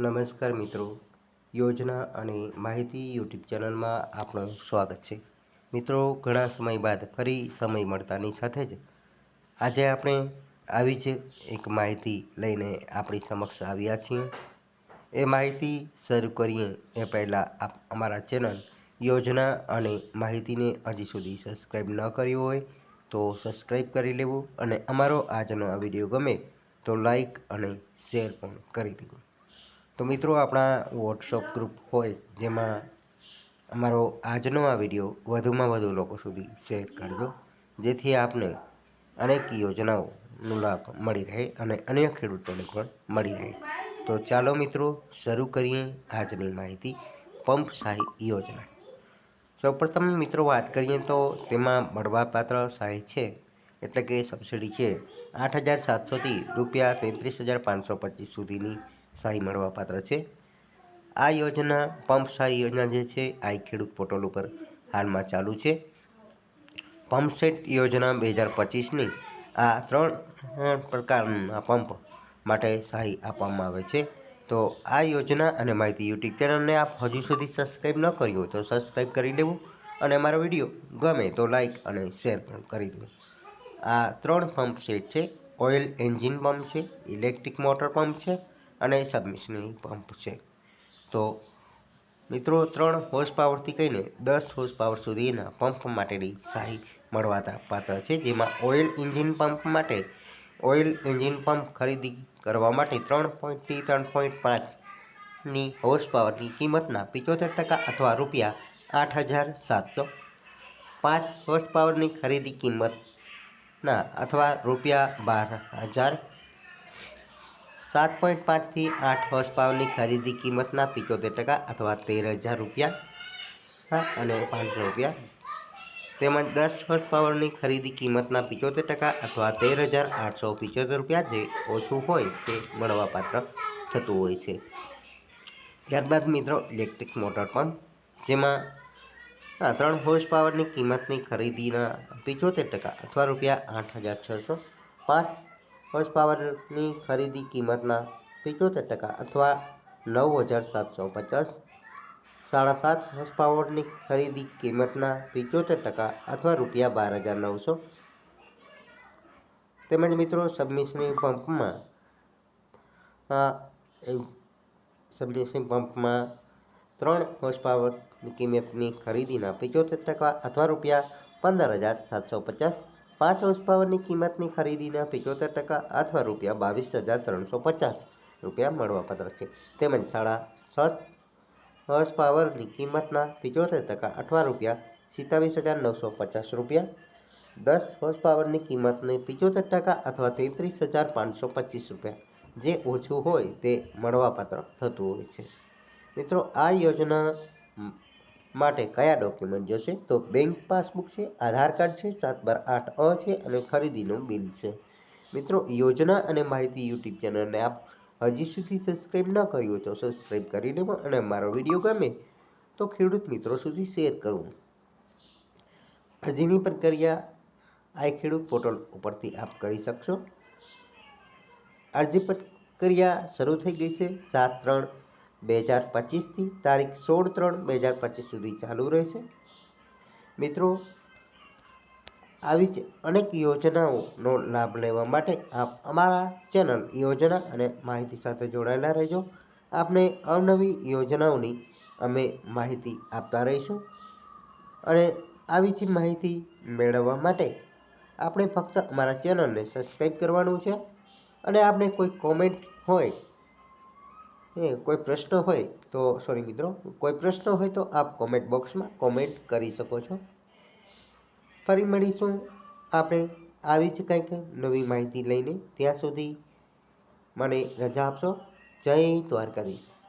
નમસ્કાર મિત્રો. યોજના અને માહિતી યુટ્યુબ ચેનલમાં આપનું સ્વાગત છે. મિત્રો, ઘણા સમય બાદ ફરી સમય મળતાની સાથે જ આજે આપણે આવી જ એક માહિતી લઈને આપણી સમક્ષ આવ્યા છીએ. એ માહિતી શરૂ કરીએ એ પહેલાં આપ અમારા ચેનલ યોજના અને માહિતીને હજી સુધી સબસ્ક્રાઈબ ન કર્યું હોય તો સબસ્ક્રાઈબ કરી લેવું અને અમારો આજનો આ વીડિયો ગમે તો લાઈક અને શેર પણ કરી દેવું. તો મિત્રો આપણા વોટ્સઅપ ગ્રુપ હોય જેમાં અમારો આજનો આ વીડિયો વધુમાં વધુ લોકો સુધી શેર કરજો. જેથી આપને અનેક યોજનાઓનો લાભ મળી રહે અને અન્ય ખેડૂતોને પણ મળી રહે. તો ચાલો મિત્રો શરૂ કરીએ આજની માહિતી. પંપ સહાય યોજના. સૌપ્રથમ મિત્રો વાત કરીએ તો તેમાં મળવાપાત્ર સહાય છે, એટલે કે સબસિડી છે આઠ હજાર સાતસોથી રૂપિયા તેત્રીસ હજાર પાંચસો પચીસ સુધીની સહાય મળવાપાત્ર છે. આ યોજના, પંપ સહાય યોજના જે છે આ ખેડૂત પોર્ટલ ઉપર હાલમાં ચાલુ છે. પંપસેટ યોજના બે હજાર પચીસની આ ત્રણ પ્રકારના પંપ માટે સહાય આપવામાં આવે છે. તો આ યોજના અને માહિતી યુટ્યુબ ચેનલને આપ હજુ સુધી સબસ્ક્રાઈબ ન કરી તો સબસ્ક્રાઈબ કરી લેવું અને અમારો વીડિયો ગમે તો લાઈક અને શેર પણ કરી દેવું. આ ત્રણ પંપ સેટ છે. ઓઇલ એન્જિન પંપ છે, ઇલેક્ટ્રિક મોટર પંપ છે અને સબમિશનરી પંપ છે. તો મિત્રો ત્રણ હોર્સ પાવરથી કહીને દસ હોર્સ પાવર સુધીના પંપ માટેની સહાય મળવાતા પાત્ર છે. જેમાં ઓઇલ એન્જિન પંપ માટે ઓઇલ એન્જિન પંપ ખરીદી કરવા માટે ત્રણ પોઈન્ટથી ત્રણ પોઈન્ટ પાંચની હોર્સ પાવરની કિંમતના પિચોતેર ટકા અથવા રૂપિયા આઠ હજાર સાતસો પાંચ હોર્સ પાવરની ખરીદી કિંમતના અથવા રૂપિયા બાર હજાર સાત પોઈન્ટ પાંચથી આઠ હોર્સ પાવરની ખરીદી કિંમતના પિત્તોતેર ટકા અથવા તેર હજાર રૂપિયા અને પાંચસો રૂપિયા. તેમજ દસ હોર્સ પાવરની ખરીદી કિંમતના પિચોતેર ટકા અથવા તેર હજાર આઠસો પિચોતેર રૂપિયા જે ઓછું હોય તે મળવાપાત્ર થતું હોય છે. ત્યારબાદ મિત્રો ઇલેક્ટ્રિક મોટર પંપ જેમાં ત્રણ હોર્સ પાવરની કિંમતની ખરીદીના પિચોતેર ટકા અથવા રૂપિયા આઠ હજાર છસો પાંચ હોર્સ પાવરની ખરીદી કિંમતના પિચોતેર ટકા અથવા નવ હજાર સાતસો પચાસ સાડા સાત હોર્સ પાવરની ખરીદી કિંમતના પિચોતેર ટકા અથવા રૂપિયા બાર હજાર નવસો. તેમજ મિત્રો સબમિશની પંપમાં સબમિશન પંપમાં ત્રણ હોર્સ પાવરની કિંમતની ખરીદીના પિચોતેર ટકા અથવા રૂપિયા પંદર હજાર સાતસો પચાસ પાંચ હોર્સ પાવરની કિંમતની ખરીદીના પિચોતેર ટકા અથવા રૂપિયા બાવીસ હજાર ત્રણસો પચાસ રૂપિયા મળવાપાત્ર છે. તેમજ સાડા સાત હોર્સ પાવરની કિંમતના પિચોતેર ટકા અથવા રૂપિયા સિત્તાવીસ હજાર નવસો પચાસ રૂપિયા, દસ હોર્સ પાવરની કિંમતને પિચોતેર ટકા અથવા તેત્રીસ હજાર પાંચસો પચીસ રૂપિયા જે ઓછું હોય તે મળવાપાત્ર થતું હોય છે. મિત્રો, આ યોજના માટે કયા ડોક્યુમેન્ટ જોશે? તો બેંક પાસબુક છે, આધાર કાર્ડ છે, સાત બાર આઠ અ છે અને ખરીદીનું બિલ છે. મિત્રો, યોજના અને માહિતી યુટ્યુબ ચેનલને આપ હજી સુધી સબસ્ક્રાઈબ ન કર્યું હોય તો સબસ્ક્રાઈબ કરી લેવો અને મારો વીડિયો ગમે તો ખેડૂત મિત્રો સુધી શેર કરવું. અરજીની પ્રક્રિયા આ ખેડૂત પોર્ટલ ઉપરથી આપ કરી શકશો. અરજી પ્રક્રિયા શરૂ થઈ ગઈ છે, સાત ત્રણ બે હજાર પચીસથી તારીખ સોળ ત્રણ બે હજાર પચીસ સુધી ચાલુ રહેશે. મિત્રો, આવી જ અનેક યોજનાઓનો લાભ લેવા માટે આપ અમારા ચેનલ યોજના અને માહિતી સાથે જોડાયેલા રહેજો. આપને અવનવી યોજનાઓની અમે માહિતી આપતા રહીશું. અને આવી જ માહિતી મેળવવા માટે આપણે ફક્ત અમારા ચેનલને સબસ્ક્રાઈબ કરવાનું છે. અને આપણે કોઈ કોમેન્ટ હોય એ કોઈ પ્રશ્ન હોય તો સોરી મિત્રો, કોઈ પ્રશ્ન હોય તો આપ કોમેન્ટ બોક્સમાં કોમેન્ટ કરી શકો છો. ફરી મળીશું આપણે આવી જ કંઈક નવી માહિતી લઈને. ત્યાં સુધી મને રજા આપશો. જય દ્વારકાધીશ.